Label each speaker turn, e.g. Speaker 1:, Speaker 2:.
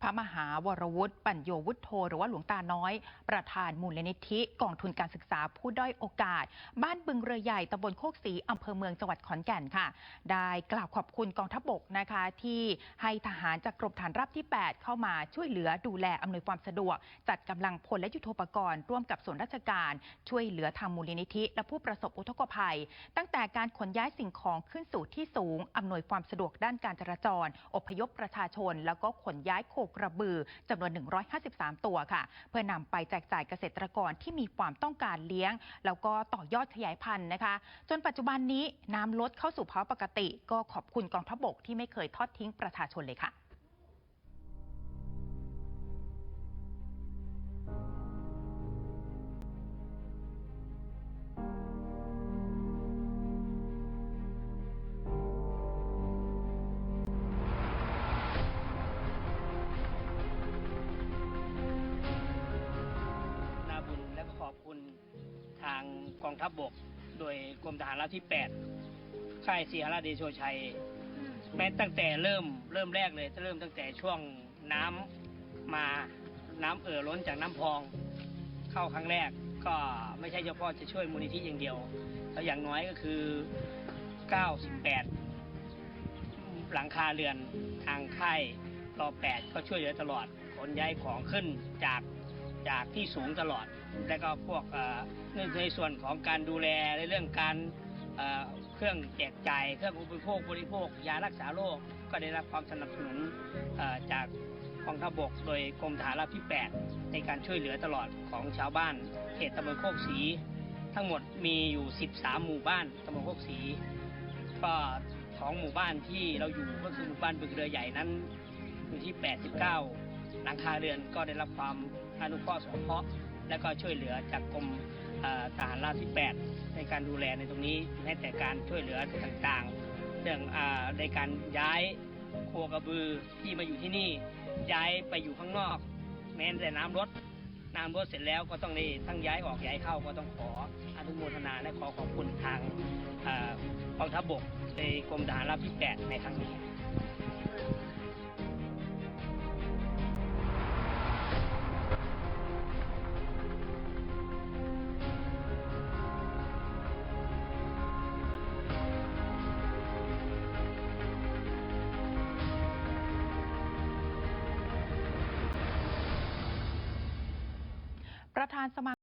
Speaker 1: พระมหาวรวุฒิปัญโยวุฒโธ หรือว่าหลวงตาน้อย ประธานมูลนิธิกองทุนการศึกษาผู้ด้อยโอกาส บ้านบึงเรือใหญ่ตำบลโคกศรีอำเภอเมืองจังหวัดขอนแก่นค่ะ ได้กล่าวขอบคุณกองทัพบกนะคะที่ให้ทหารจากกรมฐานราบที่ 8 เข้ามาช่วยเหลือดูแลอำนวยความสะดวก จัดกำลังพลและยุทโธปกรณ์ร่วมกับส่วนราชการ ช่วยเหลือทางมูลนิธิ และผู้ประสบอุทกภัย ตั้งแต่การขนย้ายสิ่งของขึ้นสู่ที่สูงอำนวยความสะดวกด้านการจราจร อพยพประชาชน แล้วก็ขนย้ายโคกระบือจำนวน 153 ตัวค่ะ เพื่อนำไปแจกจ่ายเกษตรกรที่มีความต้องการเลี้ยง แล้วก็ต่อยอดขยายพันธุ์นะคะ จนปัจจุบันนี้น้ำลดเข้าสู่ภาวะปกติ ก็ขอบคุณกองทัพบกที่ไม่เคยทอดทิ้งประชาชนเลยค่ะ
Speaker 2: ทางกองทัพบบก โดยกรมทหารราบที่ 8 ค่ายศรีหราชเดโชชัย แม้ตั้งแต่เริ่มเริ่มแรกเลยเริ่มตั้งแต่ช่วงน้ำมาน้ำเอ่อล้นจากน้ำพอง เข้าครั้งแรกก็ไม่ใช่เฉพาะจะช่วยมูลนิธิอย่างเดียวแล้วอย่างน้อยก็คือ 98 หลังคาเรือนทางค่ายรอ8ก็ช่วยเหลือตลอดขนย้ายของขึ้นจาก จากที่สูงตลอด และก็พวกในส่วนของการดูแลในเรื่องการเครื่องแจกจ่ายเครื่องอุปโภคบริโภค ยารักษาโรคก็ได้รับความสนับสนุนจากกองทัพบกโดยกรมฐานราบที่ 8 ในการช่วยเหลือตลอดของชาวบ้านเขตตำบลโคกศรีทั้งหมดมีอยู่ 13 หมู่บ้านตำบลโคกศรีก็ของหมู่บ้านที่เราอยู่ก็คือหมู่บ้านบึงเรือใหญ่นั้นอยู่ที่ 89 หลังคาเรือนก็ได้รับความอนุเคราะห์สงเคราะห์และก็ช่วยเหลือจากกรมทหารราบที่ 8 ในการดูแลในตรงนี้แม้แต่การช่วยเหลือต่างๆ เรื่องอในการย้ายโคกระบือที่มาอยู่ที่นี่ย้ายไปอยู่ข้างนอก แม้แต่น้ำลดน้ำลดเสร็จแล้วก็ต้องได้ทั้งย้ายออกย้ายเข้าก็ต้องขออนุโมทนาและขอขอบคุณทางกองทัพบกในกรมทหารราบที่ 8 ในครั้งนี้
Speaker 1: ประธานสมา